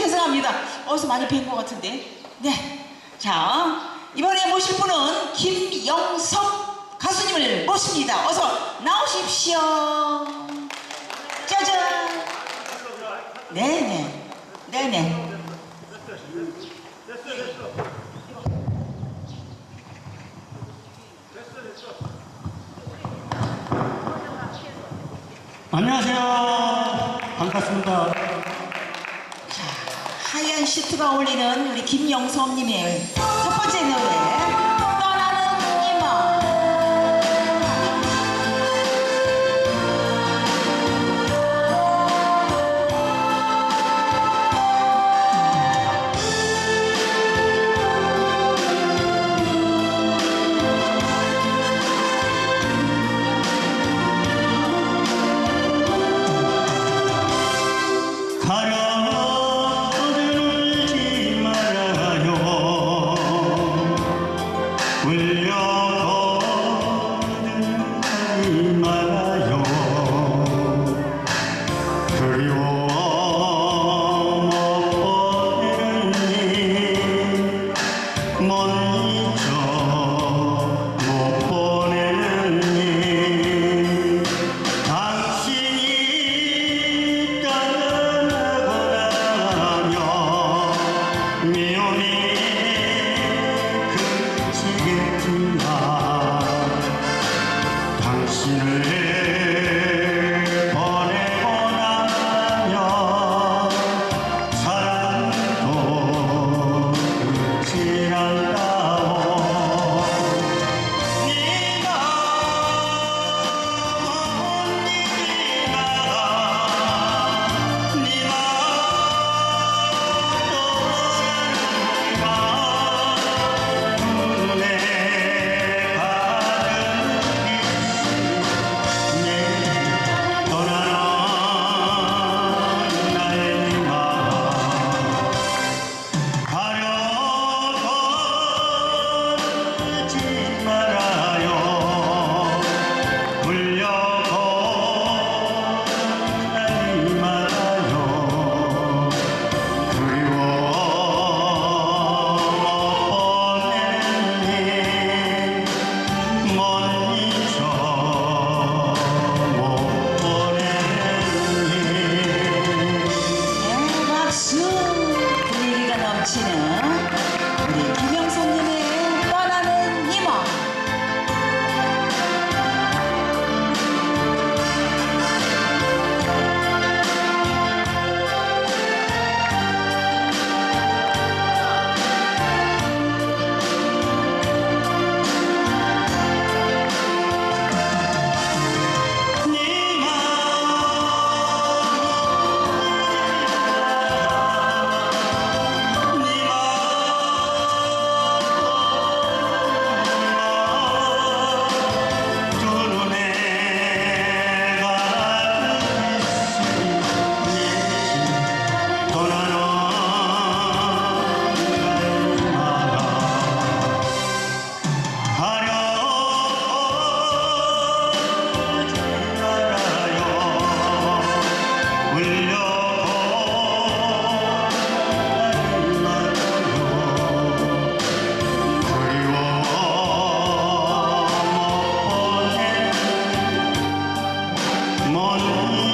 죄송합니다. 어디서 많이 뵌 것 같은데. 네. 자, 이번에 모실 분은 김영석 가수님을 모십니다. 어서 나오십시오. 짜잔. 네네. 네네. 안녕하세요. 반갑습니다. 시트가 어울리는 우리 김영섭님의 첫 번째 노래 will your Oh.